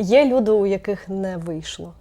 є люди, у яких не вийшло.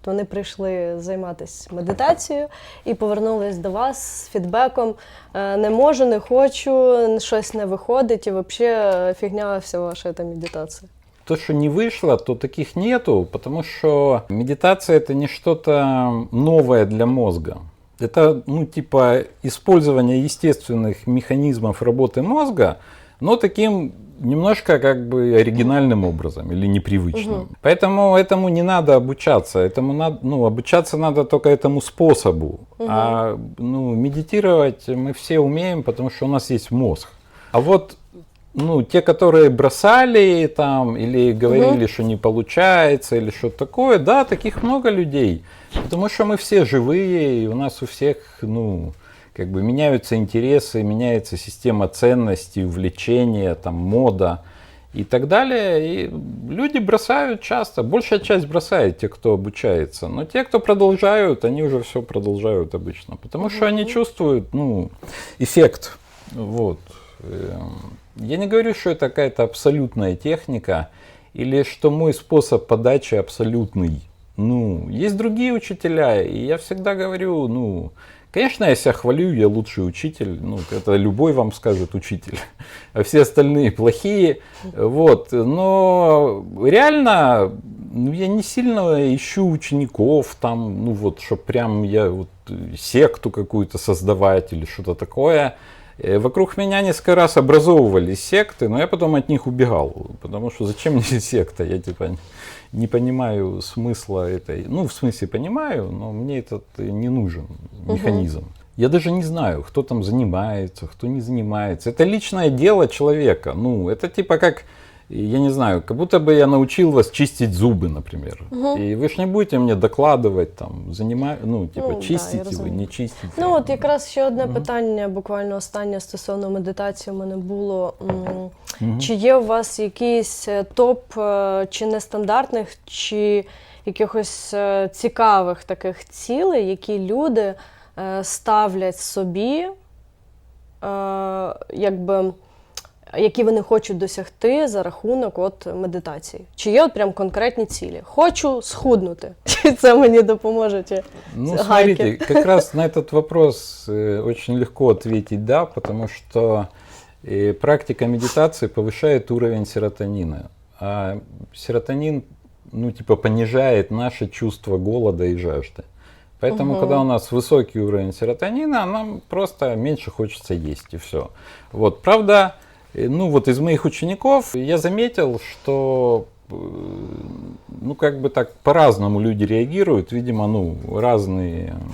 От Вони прийшли займатися медитацією і повернулись до вас з фідбеком: е, не можу, не хочу, щось не виходить, і взагалі фігня вся ваша та медитація. То, что не вышло, то таких нету, потому что медитация это не что-то новое для мозга. Это, ну, типа, использование естественных механизмов работы мозга, но таким немножко как бы оригинальным образом или непривычным. Поэтому этому не надо обучаться. Этому надо, ну, обучаться надо только этому способу. А ну, медитировать мы все умеем, потому что у нас есть мозг. А вот ну, те, которые бросали там или говорили, что не получается, или что-то такое, да, таких много людей. Потому что мы все живые, и у нас у всех, ну, как бы меняются интересы, меняется система ценностей, увлечения, там, мода и так далее. И люди бросают часто, большая часть бросает, те, кто обучается. Но те, кто продолжают, они уже все продолжают обычно. Потому что они чувствуют, ну, эффект. Вот. Эм, Я не говорю, что это какая-то абсолютная техника или что мой способ подачи абсолютный. Ну, есть другие учителя, и я всегда говорю, ну, конечно, я себя хвалю, я лучший учитель, ну, это любой вам скажет учитель, а все остальные плохие, вот, но реально, ну, я не сильно ищу учеников, там, ну, вот, чтобы прям я вот секту какую-то создавать или что-то такое, Вокруг меня несколько раз образовывались секты, но я потом от них убегал, потому что зачем мне секта? Я типа не понимаю смысла этой. Ну, в смысле понимаю, но мне этот не нужен механизм. Я даже не знаю, кто там занимается, кто не занимается. Это личное дело человека. Ну, это типа как, я не знаю, как будто бы я научил вас чистить зубы, например. И вы же не будете мне докладывать, там, занимать, ну, типа, Ну, да, я чистите вы, розумію. не чистите. Ну, от якраз ще одне питання, буквально останнє стосовно медитації у мене було. М, Чи є у вас якийсь е, топ е, чи нестандартних, чи якихось е, цікавих таких цілей, які люди е, ставлять собі, е, якби, які вони хочуть досягти за рахунок от медитації? Чи є от прям конкретні цілі? Хочу схуднути. Чи це мені допоможе? Чи Ну, гайки? смотрите, как раз на этот вопрос э, очень легко ответить да, потому что э, практика медитации повышает уровень серотонина. А серотонин, ну, типа, понижает наше чувство голода и жажды. Поэтому, когда у нас высокий уровень серотонина, нам просто меньше хочется есть и все. Вот, правда, э, ну вот из моих учеников я заметил, что э, ну как бы так по-разному люди реагируют, видимо, ну разные м,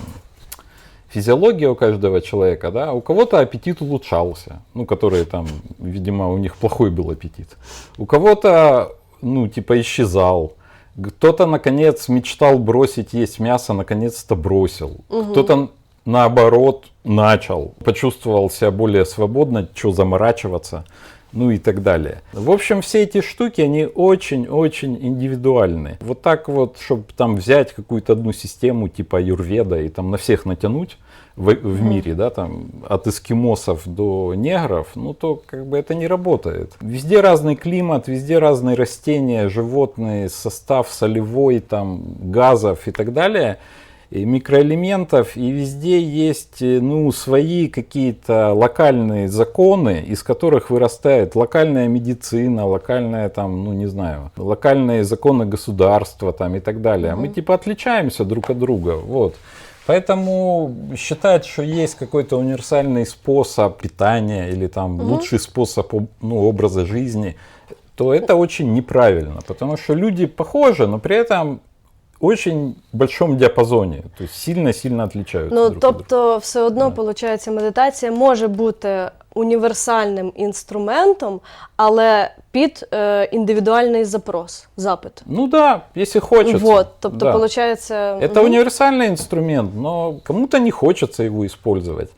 физиология у каждого человека, да, у кого-то аппетит улучшался, ну, которые там, видимо, у них плохой был аппетит. У кого-то, ну, типа, исчезал. Кто-то, наконец, мечтал бросить есть мясо, наконец-то бросил. Кто-то, наоборот, начал, почувствовал себя более свободно, что заморачиваться, ну и так далее. В общем, все эти штуки, они очень-очень индивидуальны. Вот так вот, чтобы там взять какую-то одну систему типа юрведа и там на всех натянуть в, в мире, да, там от эскимосов до негров, ну то как бы это не работает. Везде разный климат, везде разные растения, животные, состав солевой, там газов и так далее микроэлементов, и везде есть э, ну, свои какие-то локальные законы, из которых вырастает локальная медицина, локальная там, ну не знаю, локальные законы государства там и так далее. Мы типа отличаемся друг от друга, вот. Поэтому считать, что есть какой-то универсальный способ питания или там лучший способ об- ну, образа жизни, то это очень неправильно, потому что люди похожи, но при этом очень большом диапазоне, то есть сильно-сильно отличаются. Ну, друг тобто, все одно, виходить, медитація може бути універсальним інструментом, але під е, індивідуальний запрос, запит. Ну да, если хочется. Вот, тобто, да. виходить, Это универсальный инструмент, но кому-то не хочется его использовать.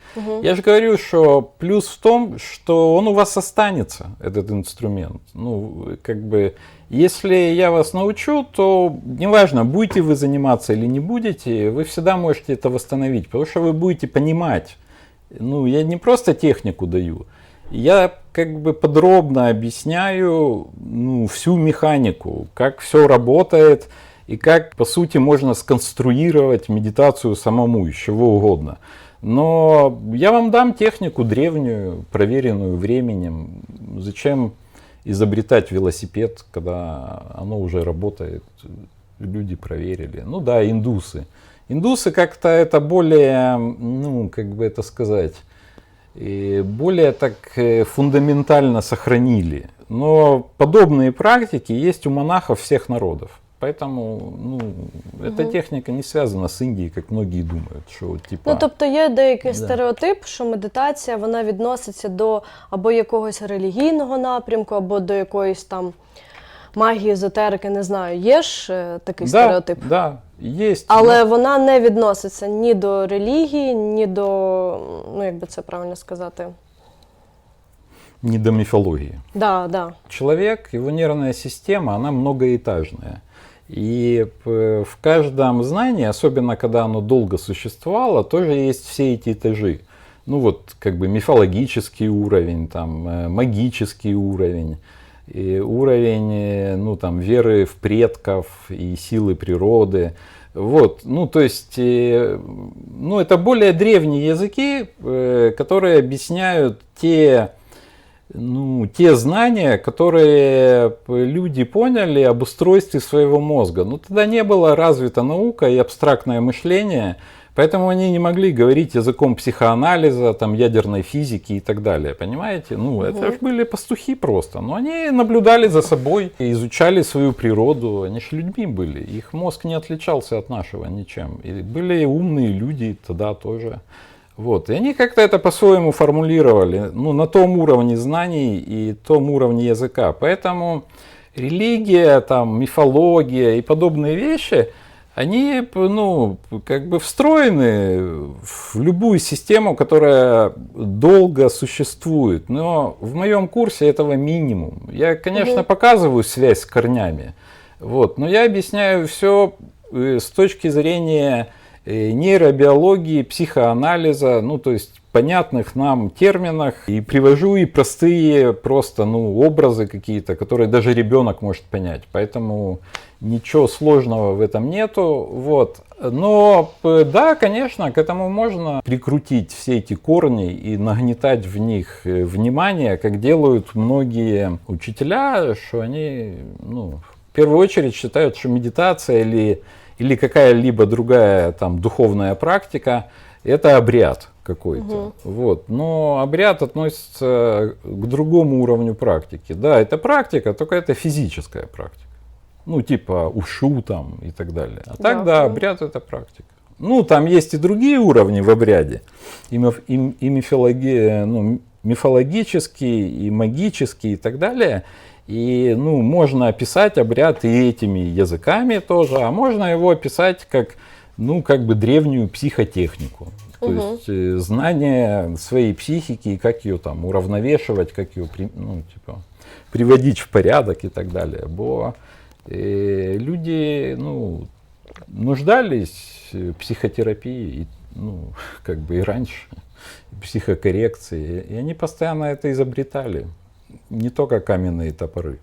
Я же говорю, что плюс в том, что он у вас останется, этот инструмент. Ну, как бы, если я вас научу, то неважно, будете вы заниматься или не будете, вы всегда можете это восстановить, потому что вы будете понимать. ну, я не просто технику даю. я как бы подробно объясняю ну, всю механику, как все работает и как, по сути, можно сконструировать медитацию самому, из чего угодно. Но я вам дам технику древнюю, проверенную временем. Зачем изобретать велосипед, когда оно уже работает, люди проверили. Ну да, индусы. Индусы как-то это более, ну, как бы это сказать, и более так э, фундаментально сохранили. Но подобные практики есть у монахов всех народов. Поэтому ну, эта техника не связана з Індією, як многие думають, що от, типа. Ну, тобто є деякий Да. стереотип, що медитація вона відноситься до або якогось релігійного напрямку, або до якоїсь там магії, езотерики, не знаю. Є ж е, такий да, стереотип. Да, есть. Але вона не відноситься ні до релігії, ні до, ну як би це правильно сказати. Не до мифологии. Да, да. Человек, его нервная система, она многоэтажная. И п- в каждом знании, особенно когда оно долго существовало, тоже есть все эти этажи. Ну вот, как бы мифологический уровень, там, э, магический уровень, и уровень, э, ну там, веры в предков и силы природы. Вот, ну то есть, э, ну это более древние языки, э, которые объясняют те ну, те знания, которые люди поняли об устройстве своего мозга. Но тогда не было развита наука и абстрактное мышление, поэтому они не могли говорить языком психоанализа, там, ядерной физики и так далее. Понимаете? Ну, это ж были пастухи просто. Но они наблюдали за собой, изучали свою природу. Они же людьми были. Их мозг не отличался от нашего ничем. И были умные люди тогда тоже. Вот. И они как-то это по-своему формулировали, ну, на том уровне знаний и том уровне языка. Поэтому религия, там, мифология и подобные вещи, они, ну, как бы встроены в любую систему, которая долго существует. Но в моем курсе этого минимум. Я, конечно, Мгм. показываю связь с корнями, вот, но я объясняю все с точки зрения э, нейробиологии, психоанализа, ну то есть понятных нам терминах и привожу и простые просто ну образы какие-то, которые даже ребенок может понять. Поэтому ничего сложного в этом нету, вот. Но да, конечно, к этому можно прикрутить все эти корни и нагнетать в них э, внимание, как делают многие учителя, что они, ну, в первую очередь считают, что медитация или или какая-либо другая там духовная практика, это обряд какой-то. Вот. Но обряд относится к другому уровню практики. Да, это практика, только это физическая практика. Ну, типа ушу там и так далее. А так, Да, да, обряд это практика. Ну, там есть и другие уровни в обряде. И, миф- и- и мифологи- ну, мифологические, и магические и так далее. И ну, можно описать обряд и этими языками тоже, а можно его описать как, ну, как бы древнюю психотехнику. То Мгм. есть э, знание своей психики, и как ее там уравновешивать, как ее ну, типа, приводить в порядок и так далее. Бо э, люди ну, нуждались в психотерапии, ну, как бы и раньше, психокоррекции, и они постоянно это изобретали. Не только каменные топоры.